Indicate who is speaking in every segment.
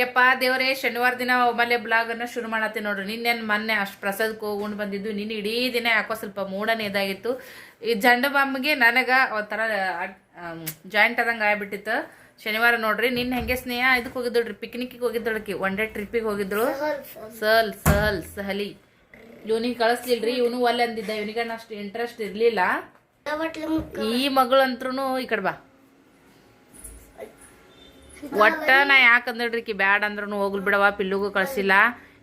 Speaker 1: ಯಪ್ಪ ದೇವರೇ ಶನಿವಾರ ದಿನ ಒಮ್ಮೆಲೆ ಬ್ಲಾಗನ್ನು ಶುರು ಮಾಡತ್ತೆ ನೋಡ್ರಿ. ನಿನ್ನೇನು ಮೊನ್ನೆ ಅಷ್ಟು ಪ್ರಸಾದಕ್ಕೆ ಹೋಗ್ಕೊಂಡು ಬಂದಿದ್ದು. ನಿನ್ನ ಇಡೀ ದಿನ ಯಾಕೋ ಸ್ವಲ್ಪ ಮೂಡನೇ ಇದಾಗಿತ್ತು. ಈ ಜಂಡ ಬಾಂಬ್ಗೆ ನನಗೆ ಒಂಥರ ಜಾಯಿಂಟ್ ಆದಂಗೆ ಆಗ್ಬಿಟ್ಟಿತ್ತು. ಶನಿವಾರ ನೋಡ್ರಿ ನಿನ್ನ ಹೆಂಗೆ ಸ್ನೇಹ? ಇದಕ್ಕೆ ಹೋಗಿದ್ದಳ್ರಿ ಪಿಕ್ನಿಕ್ಗೆ ಹೋಗಿದ್ದಳಕಿ ಒನ್ ಡೇ ಟ್ರಿಪ್ಪಿಗೆ ಹೋಗಿದ್ರು. ಸಲ್ ಸಲ್ ಸಹಲಿ. ಇವನಿಗೆ ಕಳಿಸ್ಲಿಲ್ರಿ ಇವನು ಒಲ್ಲೆ ಅಂದಿದ್ದ. ಇವನಿಗೆ ಅಷ್ಟು ಇಂಟ್ರೆಸ್ಟ್ ಇರಲಿಲ್ಲ ಈ ಮಗಳಂತ್ರೂ ಈ ಕಡೆ ಬಾ. ಒಟ್ಟ ನಾ ಯಾಕಂದ್ರಿ ಬ್ಯಾಡ ಅಂದ್ರೂ ಹೋಗ್ಲಿ ಬಿಡವ ಪಿಲ್ಲುಗೂ ಕಳ್ಸಿಲ್ಲ.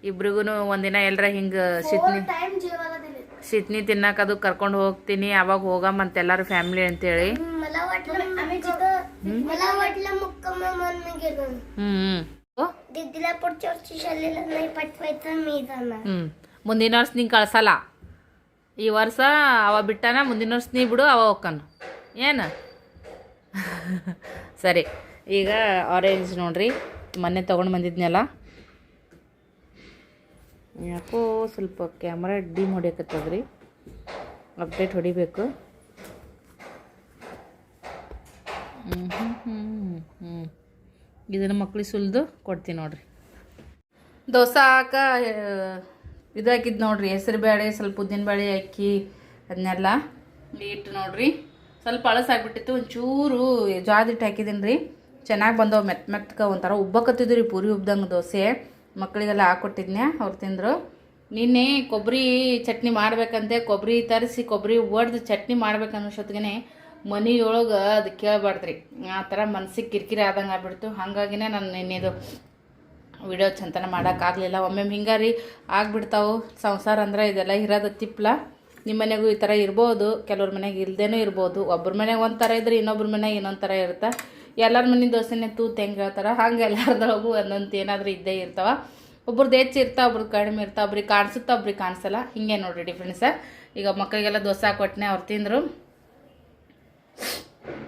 Speaker 1: ಇಬ್ರಿಗೂ ಒಂದಿನ ಎಲ್ಲರ ಹಿಂಗೆ ಸಿತ್ನಿ ಸಿತ್ನಿ ತಿನ್ನಕ್ಕೆ ಅದು ಕರ್ಕೊಂಡು ಹೋಗ್ತೀನಿ ಅವಾಗ ಹೋಗಮ್ಮ ಅಂತ ಎಲ್ಲಾರು ಫ್ಯಾಮಿಲಿ ಅಂತೇಳಿ. ಮುಂದಿನ. ವರ್ಷ ನಿಂಗೆ ಕಳ್ಸಲ್ಲ. ಈ ವರ್ಷ ಅವ ಬಿಟ್ಟನ ಮುಂದಿನ ವರ್ಷ ನೀ ಬಿಡು ಅವ ಹೋಗ್ಕನು. ಏನು? ಸರಿ. ಈಗ ಆರೆಂಜ್ ನೋಡ್ರಿ. ಮೊನ್ನೆ ತೊಗೊಂಡು ಬಂದಿದ್ನಲ್ಲ. ಯಾಕೋ ಸ್ವಲ್ಪ ಕ್ಯಾಮ್ರಾ ಡಿಮ್ ಹೊಡಿಯಕತ್ತದ್ರಿ. ಅಪ್ಡೇಟ್ ಹೊಡಿಬೇಕು. ಇದನ್ನು ಮಕ್ಳಿಗೆ ಸುಲಿದು ಕೊಡ್ತೀನಿ ನೋಡ್ರಿ. ದೋಸೆ ಹಾಕ ಇದಾಕಿದ್ದು ನೋಡ್ರಿ. ಹೆಸರು ಬೇಳೆ ಸ್ವಲ್ಪ ಉದ್ದಿನ ಬೇಳೆ ಅಕ್ಕಿ ಅದನ್ನೆಲ್ಲ ಇಟ್ಟು ನೋಡ್ರಿ. ಸ್ವಲ್ಪ ಅಳಸ್ ಆಗ್ಬಿಟ್ಟಿತ್ತು. ಒಂಚೂರು ಜಾದಿಟ್ಟು ಹಾಕಿದ್ದೀನಿ ರೀ ಚೆನ್ನಾಗಿ ಬಂದವು ಮೆತ್ತ ಮೆತ್ತಗೆ ಒಂಥರ ಉಬ್ಬಕತ್ತಿದ್ದು ರೀ, ಪೂರಿ ಉಬ್ದಂಗೆ ದೋಸೆ. ಮಕ್ಕಳಿಗೆಲ್ಲ ಹಾಕ್ಕೊಟ್ಟಿದ್ನೆ ಅವ್ರು ತಿಂದರು. ನಿನ್ನೆ ಕೊಬ್ಬರಿ ಚಟ್ನಿ ಮಾಡಬೇಕಂತೆ ಕೊಬ್ಬರಿ ತರಿಸಿ ಕೊಬ್ಬರಿ ಒಡ್ದು ಚಟ್ನಿ ಮಾಡ್ಬೇಕು ಮನೆಯೊಳಗೆ ಅದು ಕೇಳಬಾರ್ದ್ರಿ. ಆ ಥರ ಮನ್ಸಿಗೆ ಕಿರಿಕಿರಿ ಆದಂಗೆ ಆಗ್ಬಿಡ್ತು. ಹಾಗಾಗಿನೇ ನಾನು ನಿನ್ನೆದು ವಿಡಿಯೋ ಚಂತನ ಮಾಡೋಕ್ಕಾಗಲಿಲ್ಲ ಒಮ್ಮೆ ಹಿಂಗಾರಿ ಆಗ್ಬಿಡ್ತಾವು. ಸಂಸಾರ ಅಂದ್ರೆ ಇದೆಲ್ಲ ಇರೋದು ತಿಪ್ಲ. ನಿಮ್ಮ ಮನೆಗೂ ಈ ಥರ ಇರ್ಬೋದು, ಕೆಲವ್ರ ಮನೆಗೆ ಇಲ್ಲದೇನೂ ಇರ್ಬೋದು. ಒಬ್ಬರ ಮನೆಗೆ ಒಂಥರ ಇದ್ರೆ ಇನ್ನೊಬ್ರ ಮನೆಗೆ ಇನ್ನೊಂದು ಥರ ಇರುತ್ತೆ? ಎಲ್ಲರ ಮನೆ ದೋಸೆನೇ ತೂತು ಹೆಂಗೆ ಹೇಳ್ತಾರೆ. ಹಂಗೆ ಎಲ್ಲರದೊಳಗೂ ಒಂದೊಂದು ಏನಾದರೂ ಇದ್ದೇ ಇರ್ತಾವ. ಒಬ್ರದ್ದು ಹೆಚ್ಚು ಇರ್ತಾವ ಒಬ್ರು ಕಡಿಮೆ ಇರ್ತಾವ ಒಬ್ರಿಗೆ ಕಾಣಿಸುತ್ತಾ, ಒಬ್ರಿಗೆ ಕಾಣಿಸಲ್ಲ. ಹಿಂಗೆ ನೋಡಿರಿ ಡಿಫ್ರೆನ್ಸ ಈಗ ಮಕ್ಕಳಿಗೆಲ್ಲ ದೋಸೆ ಹಾಕೊಟ್ನೆ ಅವ್ರು ತಿಂದರು.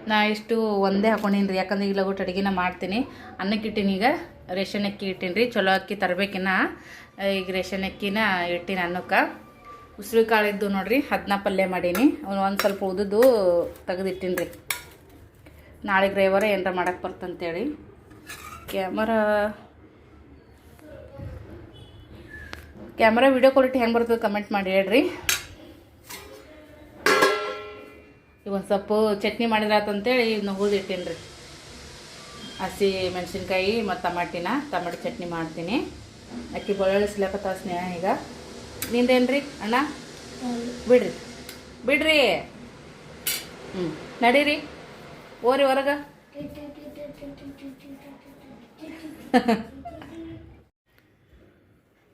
Speaker 1: ನಾ ಇಷ್ಟು ಒಂದೇ ಹಾಕೊಂಡೀನಿ ರೀ ಯಾಕಂದ್ರೆ ಈಗ ಲಗುಟ್ ಅಡುಗೆನ ಮಾಡ್ತೀನಿ. ಅನ್ನಕ್ಕೆ ಇಟ್ಟೀನಿ ಈಗ. ರೇಷನ್ ಅಕ್ಕಿ ಇಟ್ಟೀನಿ ರೀ ಚಲೋ ಅಕ್ಕಿ ತರಬೇಕಿನ್ನ. ಈಗ ರೇಷನ್ ಅಕ್ಕಿನ ಇಟ್ಟೀನಿ ಅನ್ನಕ್ಕೆ. ಉಸಿರು ಕಾಳಿದ್ದು ನೋಡ್ರಿ ಅದನ್ನ ಪಲ್ಯ ಮಾಡೀನಿ. ಒಂದು ಸ್ವಲ್ಪ ಉದುದು ತೆಗೆದಿಟ್ಟೀನಿ ರೀ ನಾಳೆಗೆ ರವಿವಾರ ಏನಾರ ಮಾಡಕ್ಕೆ ಬರ್ತಂತೇಳಿ. ಕ್ಯಾಮರಾ ಕ್ಯಾಮ್ರಾ ವಿಡಿಯೋ ಕ್ವಾಲಿಟಿ ಹೆಂಗೆ ಬರ್ತದೆ ಕಮೆಂಟ್ ಮಾಡಿ ಹೇಳ್ರಿ. ಈಗ ಒಂದು ಸ್ವಲ್ಪ ಚಟ್ನಿ ಮಾಡಿದ್ರಾತಂತೇಳಿ ಇದನ್ನ ಹುರಿದಿಟ್ಟೀನಿ ರೀ ಹಸಿ ಮೆಣಸಿನ್ಕಾಯಿ ಮತ್ತು ಟಮಾಟಿನ ಟಮಾಟಿ ಚಟ್ನಿ ಮಾಡ್ತೀನಿ. ಅಕ್ಕಿ ಬೆಳ್ಳುಳ್ಳಿ ಸಿಲಕತ್ತ ಸ್ನೇಹ ಈಗ. ನಿಂದೇನು ರೀ ಅಣ್ಣ ಬಿಡ್ರಿ. ಬಿಡ್ರಿ. ಹ್ಞೂ ನಡೀರಿ. ಓರಿ ಹೊರಗ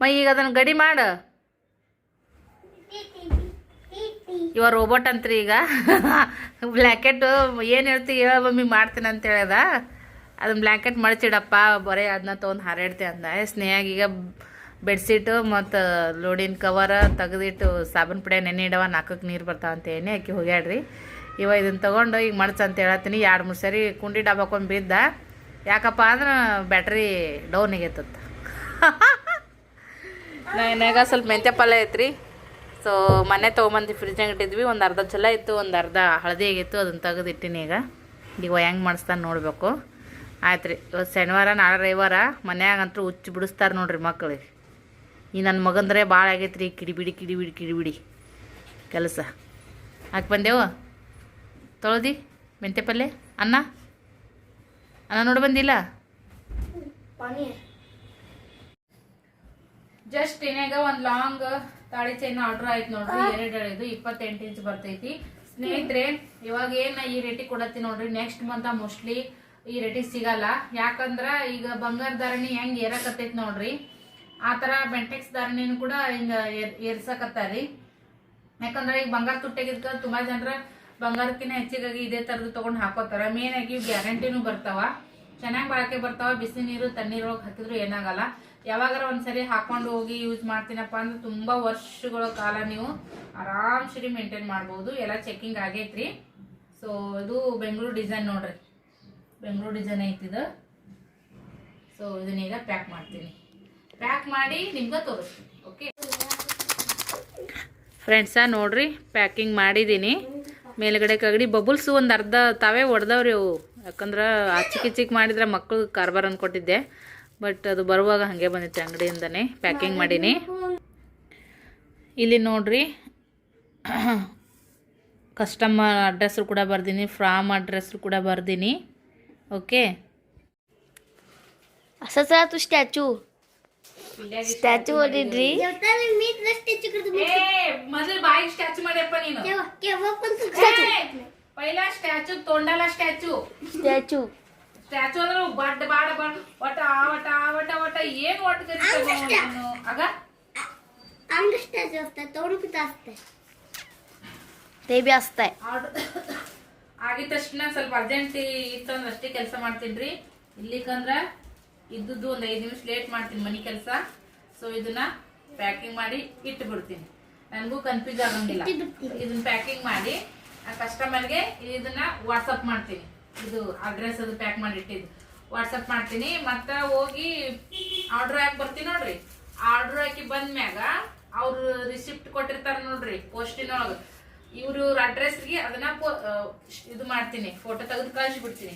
Speaker 1: ಮೈ ಈಗ ಅದನ್ನು ಗಡಿ ಮಾಡು. ಇವ ರೋಬೋಟ್ ಅಂತ್ರಿ ಈಗ. ಬ್ಲ್ಯಾಂಕೆಟ್ ಏನು ಹೇಳ್ತಿ ಹೇಳ ಮಮ್ಮಿ ಮಾಡ್ತೀನಿ ಅಂತ ಹೇಳ್ದ. ಅದನ್ನ ಬ್ಲ್ಯಾಂಕೆಟ್ ಮಡಚಿಡಪ್ಪ, ಬರೀ ಅದನ್ನ ತೊಗೊಂಡು ಹಾರಾಡ್ತೆ ಅಂದ. ಸ್ನೇಹಾಗ ಈಗ ಬೆಡ್ಶೀಟು ಮತ್ತು ಲೋಡಿನ ಕವರ ತೆಗೆದಿಟ್ಟು ಸಾಬೂನು ಪುಡಿ ನೆನೆ ಇಡವ ನಾಲ್ಕಕ್ಕೆ ನೀರು ಬರ್ತಾವಂತ ಏನೇ ಆಕೆ ಹೋಗ್ಯಾಡ್ರಿ ಇವ ಇದನ್ನು ತೊಗೊಂಡು ಈಗ ಮಡ್ಸ ಅಂತ ಹೇಳತ್ತೀನಿ. ಎರಡು ಮೂರು ಸರಿ ಕುಂಡಿ ಡಬ್ಬಾಕೊಂಡು ಬಿದ್ದ. ಯಾಕಪ್ಪ ಅಂದ್ರೆ ಬ್ಯಾಟ್ರಿ ಡೌನ್ ಆಗೈತತ್ತ ನನಗ ಸ್ವಲ್ಪ ಮೆಂತ್ಯ ಪಲ್ಯ ಐತ್ರಿ. ಸೊ ಮನೆ ತೊಗೊಂಬಂದು ಫ್ರಿಜ್ನಾಗ ಇಟ್ಟಿದ್ವಿ. ಒಂದು ಅರ್ಧ ಚಲ ಇತ್ತು, ಒಂದು ಅರ್ಧ ಹಳದಿ ಆಗಿತ್ತು. ಅದನ್ನು ತೆಗೆದಿಟ್ಟಿನಿ ಈಗ. ಈಗ ಹೆಂಗೆ ಮಾಡಿಸ್ತಾನೆ ನೋಡಬೇಕು. ಆಯ್ತು ರೀ ಇವತ್ತು ಶನಿವಾರ, ನಾಳೆ ರವಿವಾರ. ಮನ್ಯಾಗಂತೂ ಹುಚ್ಚು ಬಿಡಿಸ್ತಾರೆ ನೋಡ್ರಿ ಮಕ್ಕಳಿಗೆ ಈ ನನ್ನ ಮಗಂದ್ರೆ ಭಾಳ ಆಗೈತೆ ರೀ ಕಿಡಿಬಿಡಿ ಕಿಡಿಬಿಡಿ ಕಿಡಿಬಿಡಿ ಕೆಲಸ. ಹಾಕಿ ಬಂದೆವು? ತೊಳ್ದಿ? ಮೆಂತ್ಯ ಪಲ್ಯ ಅನ್ನ? ಅನ್ನ ನೋಡಿ ಬಂದಿಲ್ಲ? ಜಸ್ಟ್ ಇನ್ಯಾಗ ಒಂದ್ ಲಾಂಗ್ ತಾಳಿ ಚೈನ್ ಆರ್ಡರ್ ಆಯ್ತು ನೋಡ್ರಿ. ಎರಡು ಹೇಳಿದ್ದು ಇಪ್ಪತ್ತೆಂಟು ಇಂಚ್ ಬರ್ತೈತಿ. ಸ್ನೇಹಿತರೆ ಇವಾಗ ಏನ ಈ ರೇಟಿ ಕೊಡತ್ತಿ ನೋಡ್ರಿ? ನೆಕ್ಸ್ಟ್ ಮಂತ್ ಮೋಸ್ಟ್ಲಿ ಈ ರೇಟಿ ಸಿಗಲ್ಲ. ಯಾಕಂದ್ರ ಈಗ ಬಂಗಾರ ಧಾರಣಿ ಹೆಂಗ್ ಏರಕತ್ತೈತಿ ನೋಡ್ರಿ? ಆ ತರ ಬೆಂಟೆಕ್ಸ್ ಧಾರಣಿನೂ ಕೂಡ ಹಿಂಗ ಏರ್- ಏರ್ಸಕತ್ತಾರಿ. ಯಾಕಂದ್ರೆ ಈಗ ಬಂಗಾರ ತುಟ್ಟೆಗಿದ್ಕ ತುಂಬಾ ಜನರ ಬಂಗಾರಕ್ಕಿಂತ ಹೆಚ್ಚಿಗಾಗಿ ಇದೇ ತರದ್ದು ತಗೊಂಡ್ ಹಾಕೋತಾರ. ಮೇನ್ ಆಗಿ ಗ್ಯಾರಂಟಿನೂ ಬರ್ತಾವ. ಚೆನ್ನಾಗಿ ಬಾಳಕೆ ಬರ್ತಾವ. ಬಿಸಿ ನೀರು ತಣ್ಣೀರೊಳಗೆ ಹಾಕಿದ್ರು ಏನಾಗಲ್ಲ. ಯಾವಾಗಾರ ಒಂದ್ಸರಿ ಹಾಕೊಂಡು ಹೋಗಿ ಯೂಸ್ ಮಾಡ್ತೀನಪ್ಪ ಅಂದ್ರೆ ತುಂಬಾ ವರ್ಷಗಳ ಕಾಲ ನೀವು ಆರಾಮ್ಸರಿ ಮೇಂಟೈನ್ ಮಾಡ್ಬೋದು. ಎಲ್ಲ ಚೆಕಿಂಗ್ ಆಗೈತ್ರಿ. ಸೊ ಇದು ಬೆಂಗಳೂರು ಡಿಸೈನ್ ನೋಡ್ರಿ. ಬೆಂಗಳೂರು ಡಿಸೈನ್ ಐತಿದು ಸೊ ಇದನ್ನೀಗ ಪ್ಯಾಕ್ ಮಾಡ್ತೀನಿ. ಪ್ಯಾಕ್ ಮಾಡಿ ನಿಮ್ಗೆ ತೋರಿಸ್ತೀನಿ. ಓಕೆ ಫ್ರೆಂಡ್ಸ ನೋಡ್ರಿ ಪ್ಯಾಕಿಂಗ್ ಮಾಡಿದ್ದೀನಿ ಮೇಲ್ಗಡೆ ಕಗಡಿ ಬಬುಲ್ಸು ಒಂದು ಅರ್ಧ ತಾವೇ ಒಡ್ದವ್ರಿ ಅವು. ಯಾಕಂದ್ರೆ ಇಚ್ಚಿಕ್ ಮಾಡಿದ್ರೆ ಮಕ್ಕಳು ಕಾರ್ಬಾರ್ ಅಂದ್ಕೊಟ್ಟಿದ್ದೆ ಬಟ್ ಅದು ಬರುವಾಗ ಹಾಗೆ ಬಂದಿತ್ತು ಅಂಗಡಿಯಿಂದನೇ ಪ್ಯಾಕಿಂಗ್ ಮಾಡೀನಿ. ಇಲ್ಲಿ ನೋಡ್ರಿ. ಕಸ್ಟಮರ್ ಅಡ್ರೆಸ್ ಕೂಡ ಬರ್ದೀನಿ ಫ್ರಾಮ್ ಅಡ್ರೆಸ್ ಕೂಡ ಬರ್ದೀನಿ. ಓಕೆ
Speaker 2: ಸ್ಟ್ಯಾಚು ಸ್ಟ್ಯಾಚು ಮಾಡಿದ್ರಿ.
Speaker 1: ಮೊದಲು ಬಾಯಿ ಸ್ಟ್ಯಾಚು ಮಾಡ್ಯಪ್ಪ ನೀನು. ಪೈಲ ಸ್ಟ್ಯಾಚು ತೊಂಡಲ ಸ್ಟ್ಯಾಚು
Speaker 2: ಸ್ಟ್ಯಾಚು
Speaker 1: ಸ್ಟ್ಯಾಚು ಅಂದ್ರೆ ಬಡ್ ಬಾಡ ಬಡ ಒಟ್ಟ ಆ ಒಟ್ಟ ಆ ಒಟ್ಟ ಒಟ್ಟ
Speaker 2: ಏನ್ ಒಟ್ಟ ಕರೀತಾನು ಅಂಗ ಸ್ಟ್ಯಾಚು ಅಷ್ಟೇ ತೊಡುಪು ತಾಸ್ತೆ ದೇವಿ
Speaker 1: ಅಷ್ಟೇ. ಆಗಿದ ತಕ್ಷಣ ಸ್ವಲ್ಪ ಅರ್ಜೆಂಟ್ ಇತ್ತು ಅಂದ್ರೆ ಅಷ್ಟೇ ಕೆಲಸ ಮಾಡ್ತೀನಿ ರೀ ಇಲ್ಲಿಕಂದ್ರ ಇದ್ದದ್ದು ಒಂದು ಐದು ನಿಮಿಷ ಲೇಟ್ ಮಾಡ್ತೀನಿ ಮನಿ ಕೆಲಸ. ಸೊ ಇದನ್ನ ಪ್ಯಾಕಿಂಗ್ ಮಾಡಿ ಇಟ್ಟು ಬಿಡ್ತೀನಿ ನನಗೂ ಕನ್ಫ್ಯೂಸ್ ಆಗಂಗಿಲ್ಲ. ಇದನ್ನ ಪ್ಯಾಕಿಂಗ್ ಮಾಡಿ ಆ ಕಸ್ಟಮರ್ಗೆ ಇದನ್ನ ವಾಟ್ಸಪ್ ಮಾಡ್ತೀನಿ. ಇದು ಅಡ್ರೆಸ್ ಅದು ಪ್ಯಾಕ್ ಮಾಡಿ ಇಟ್ಟಿದ್ದು. ವಾಟ್ಸಪ್ ಮಾಡ್ತೀನಿ. ಮತ್ತೆ ಹೋಗಿ ಆರ್ಡರ್ ಹಾಕಿ ಬರ್ತೀನಿ ನೋಡ್ರಿ. ಆರ್ಡರ್ ಹಾಕಿ ಬಂದ್ಮ್ಯಾಗ ಅವ್ರು ರಿಸಿಪ್ಟ್ ಕೊಟ್ಟಿರ್ತಾರ ನೋಡ್ರಿ ಪೋಸ್ಟಿನೊಳಗ ಇವ್ರ ಅಡ್ರೆಸ್ಗೆ ಅದನ್ನ ಇದು ಮಾಡ್ತೀನಿ. ಫೋಟೋ ತೆಗೆದು ಕಳಿಸ್ಬಿಡ್ತೀನಿ.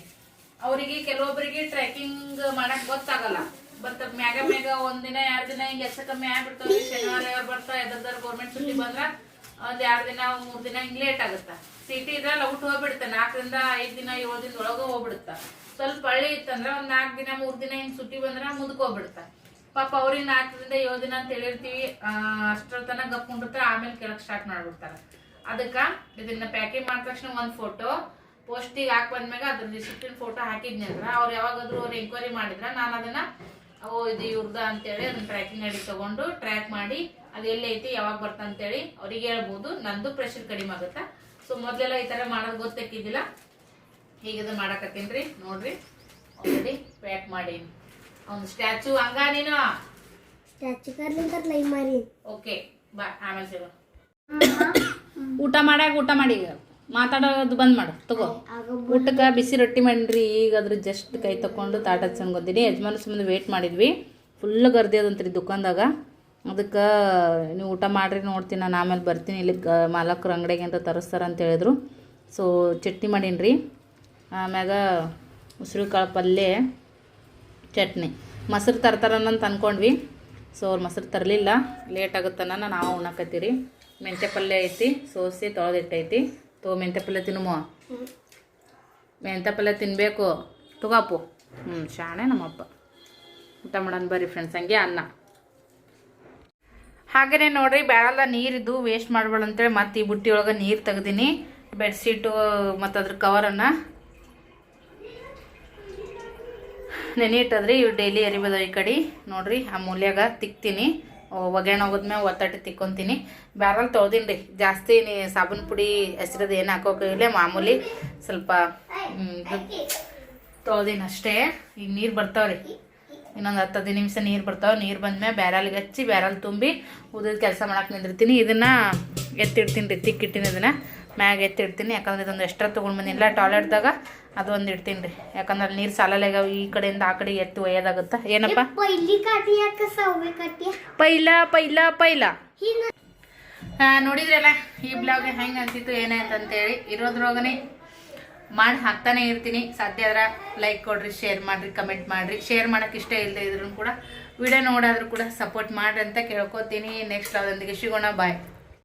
Speaker 1: ಅವರಿಗೆ ಕೆಲವೊಬ್ಬರಿಗೆ ಟ್ರೆಕಿಂಗ್ ಮಾಡಕ್ ಗೊತ್ತಾಗಲ್ಲ. ಬಟ್ ಮ್ಯಾಗ ಮ್ಯಾಗ ಒಂದಿನ ಎರಡ್ ದಿನ ಹಿಂಗ್ ಹೆಚ್ಚ ಕಮ್ಮಿ ಆಗ್ಬಿಡ್ತಾವ್ರಿ ಶನಿವಾರ ಯಾವಾಗ ಬರ್ತಾ ಯಾವ್ದಾರ ಗೌರ್ಮೆಂಟ್ ಸುಟ್ಟಿ ಬಂದ್ರ ಒಂದ್ ಎರಡ್ ದಿನ, ಮೂರ್ ದಿನ ಹಿಂಗ್ ಲೇಟ್ ಆಗುತ್ತ. ಸಿಟಿ ಇದ್ರ ಲೌಟ್ ಹೋಗ್ಬಿಡುತ್ತೆ, ನಾಲ್ಕರಿಂದ ಐದ್ ದಿನ, ಏಳು ದಿನ ಒಳಗ ಹೋಗ್ಬಿಡುತ್ತ. ಸ್ವಲ್ಪ ಹಳ್ಳಿ ಇತ್ತಂದ್ರ ಒಂದ್ ನಾಲ್ಕ್ ದಿನ, ಮೂರ್ ದಿನ ಹಿಂಗ್ ಸುಟ್ಟಿ ಬಂದ್ರ ಮುಂದಕ್ಕೆ ಪಾಪ ಅವ್ರಿಗೆ ನಾಲ್ಕರಿಂದ ಏಳು ದಿನ ಅಂತ ಹೇಳಿರ್ತೀವಿ ಅಷ್ಟರ ತನಕ ಗಪ್ಪ ಕುಂಡಿರ್ತಾರ ಆಮೇಲೆ ಕೆಳಕ್ ಸ್ಟಾರ್ಟ್ ಮಾಡ್ಬಿಡ್ತಾರ. ಅದಕ್ಕ ಇದನ್ನ ಪ್ಯಾಕಿಂಗ್ ಮಾಡಿದ ತಕ್ಷಣ ಒಂದ್ ಫೋಟೋ ಪೋಸ್ಟಿಗೆ ಹಾಕಿ ಬಂದ್ಮ್ಯಾಗ ಅದ್ರ ರಿಸಿಪ್ಟಿನ ಫೋಟೋ ಹಾಕಿದ್ನಂದ್ರ ಅವ್ರು ಯಾವಾಗಾದ್ರೂ ಅವ್ರು ಎಂಕ್ವೈರಿ ಮಾಡಿದ್ರ ನಾನು ಅದನ್ನ ಓ ಇದು ಇವ್ರದ ಅಂತೇಳಿ ಅದನ್ನ ಟ್ರ್ಯಾಕಿಂಗ್ ಅಡಿ ತಗೊಂಡು ಟ್ರ್ಯಾಕ್ ಮಾಡಿ ಅದು ಐತಿ ಯಾವಾಗ ಬರ್ತ ಅಂತೇಳಿ ಅವ್ರಿಗೆ ಹೇಳ್ಬೋದು. ನಂದು ಪ್ರೆಷರ್ ಕಡಿಮೆ ಆಗುತ್ತೆ? ಸೊ ಮೊದಲೆಲ್ಲ ಈ ತರ ಮಾಡೋದು ಗೊತ್ತಿಕ್ಕಿದ್ದಿಲ್ಲ ಹೀಗಿದ ಮಾಡಕತ್ತೀನಿ ರೀ ನೋಡ್ರಿ. ಆಲ್ರೆಡಿ ಪ್ಯಾಕ್ ಮಾಡೀನಿ. ಅವ್ನು ಸ್ಟ್ಯಾಚು ಹಂಗ ನೀನು?
Speaker 2: ಲೈ ಮಾಡಿ
Speaker 1: ಓಕೆ ಬಾ ಆಮೇಲೆ ಊಟ ಮಾಡ್ಯಾಗ ಊಟ ಮಾಡಿ ಮಾತಾಡೋದು ಬಂದ್ ಮಾಡು ತಗೋ. ಊಟಕ್ಕೆ ಬಿಸಿ ರೊಟ್ಟಿ ಮಾಡಿರಿ ಈಗ ಅದ್ರ ಜಸ್ಟ್ ಕೈ ತಕೊಂಡು ತಾಟ ಹಚ್ಕೊಂಡ್ಬಂದಿನಿ ಯಜಮಾನ ಸಂಬಂಧ ವೇಟ್ ಮಾಡಿದ್ವಿ. ಫುಲ್ ಗರ್ದಿ ಅದಂತ್ರಿ ದುಕಾನ್ದಾಗ ಅದಕ್ಕೆ ನೀವು ಊಟ ಮಾಡ್ರಿ ನೋಡ್ತೀನಿ ನಾನು ಆಮೇಲೆ ಬರ್ತೀನಿ. ಇಲ್ಲಿ ಗ ಮಾಲಕ್ರ ಅಂಗಡಿಗೆ ಅಂತ ತರಿಸ್ತಾರ ಅಂತ ಹೇಳಿದ್ರು. ಸೊ ಚಟ್ನಿ ಮಾಡೀನಿ ರೀ ಆಮ್ಯಾಗ ಉಸಿರು ಕಾಳು ಪಲ್ಯ ಚಟ್ನಿ. ಮೊಸರು ತರ್ತಾರನ್ನಂತ ಅಂದ್ಕೊಂಡ್ವಿ ಸೊ ಅವ್ರು ಮೊಸರು ತರಲಿಲ್ಲ. ಲೇಟ್ ಆಗುತ್ತನ ನಾವು ಉಣ್ಣಕತ್ತೀರಿ ಮೆಂತ್ಯ ಪಲ್ಯ ಐತಿ ಸೋಸಿ ತೊಳೆದಿಟ್ಟೈತಿ. ತೋ ಮೆಂತ್ಯ ಪಲ್ಯ ತಿನ್ನುಮ. ಮೆಂತ್ಯ ಪಲ್ಯ ತಿನ್ನಬೇಕು ತಗೋಪು. ಹ್ಞೂ ಶಾಣೆ ನಮ್ಮಪ್ಪ. ಊಟ ಮಾಡೋಣ ಬರ್ರಿ ಫ್ರೆಂಡ್ಸ್ ಹಂಗೆ ಅನ್ನ. ಹಾಗೇ ನೋಡ್ರಿ ಬೇಡಲ್ಲ ನೀರಿದ್ದು ವೇಸ್ಟ್ ಮಾಡ್ಬೇಡ ಅಂತೇಳಿ ಮತ್ತೆ ಈ ಬುಟ್ಟಿ ಒಳಗೆ ನೀರು ತೆಗ್ದೀನಿ. ಬೆಡ್ಶೀಟು ಮತ್ತು ಅದ್ರ ಕವರನ್ನು ನೆನೆ ಇಟ್ಟದ್ರಿ ಇವು ಡೈಲಿ ಎರಿಬೋದು ಈ ಕಡೆ. ನೋಡ್ರಿ ಆ ಮೂಲ್ಯಾಗ ತಿಕ್ತೀನಿ. ಒಗ್ಯಾಣ ಹೋಗೋದ್ಮೇಲೆ ಒತ್ತಟ್ಟಿ ತಿಕ್ಕೊಂತೀನಿ. ಬ್ಯಾರಲ್ ತೊಳ್ದೀನಿ ರೀ ಜಾಸ್ತಿ ಸಾಬೂನ್ ಪುಡಿ ಹೆಸ್ರದ್ದು ಏನು ಹಾಕೋಕಿಲ್ಲ ಮಾಮೂಲಿ ಸ್ವಲ್ಪ ತೊಳ್ದೀನಿ ಅಷ್ಟೇ. ಈಗ ನೀರು ಬರ್ತಾವ್ರಿ. ಇನ್ನೊಂದು ಹತ್ತು ಹದಿನೈದು ನಿಮಿಷ ನೀರು ಬರ್ತಾವೆ. ನೀರು ಬಂದ್ಮೇಲೆ ಬ್ಯಾರಲ್ಗೆ ಹಚ್ಚಿ ಬ್ಯಾರಲ್ ತುಂಬಿ ಉದಿದ ಕೆಲಸ ಮಾಡಕ್ಕೆ ನಿಂದಿರ್ತೀನಿ. ಇದನ್ನು ಎತ್ತಿಡ್ತೀನಿ ರೀ ತಿಕ್ಕಿಟ್ಟಿನಿ ಇದನ್ನು. ಮ್ಯಾಗ ಎತ್ತಿಡ್ತೀನಿ ಯಾಕಂದ್ರೆ ಇದೊಂದು ಎಕ್ಸ್ಟ್ರಾ ತೊಗೊಂಡು ಬಂದಿಲ್ಲ ಟಾಯ್ಲೆಟ್ದಾಗ ಅದು ಒಂದು ಇಡ್ತೀನಿ ರೀ. ಯಾಕಂದ್ರೆ ನೀರು ಸಾಲಲ್ಲ. ಈ ಕಡೆಯಿಂದ ಆ ಕಡೆ ಎತ್ತಿ ಒಯ್ಯೋದಾಗುತ್ತ? ಏನಪ್ಪ? ಪೈಲ ಪೈಲ ಪೈಲ ನೋಡಿದ್ರಲ್ಲ ಈ ಬ್ಲಾಗ್ ಹೆಂಗೆ ಅನ್ಸಿತ್ತು ಏನಾಯ್ತು ಅಂತೇಳಿ ಇರೋದ್ರೊಳಗನೆ ಮಾಡಿ ಹಾಕ್ತಾನೆ ಇರ್ತೀನಿ. ಸಾಧ್ಯ ಆದ್ರೆ ಲೈಕ್ ಕೊಡ್ರಿ ಶೇರ್ ಮಾಡ್ರಿ ಕಮೆಂಟ್ ಮಾಡ್ರಿ. ಶೇರ್ ಮಾಡೋಕೆ ಇಷ್ಟ ಇಲ್ಲದೆ ಇದ್ರೂ ಕೂಡ ವಿಡಿಯೋ ನೋಡಾದ್ರೂ ಕೂಡ ಸಪೋರ್ಟ್ ಮಾಡ್ರಿ ಅಂತ ಕೇಳ್ಕೊತೀನಿ. ನೆಕ್ಸ್ಟ್ ಅದೊಂದಿಗೆ ಸಿಗೋಣ. ಬಾಯ್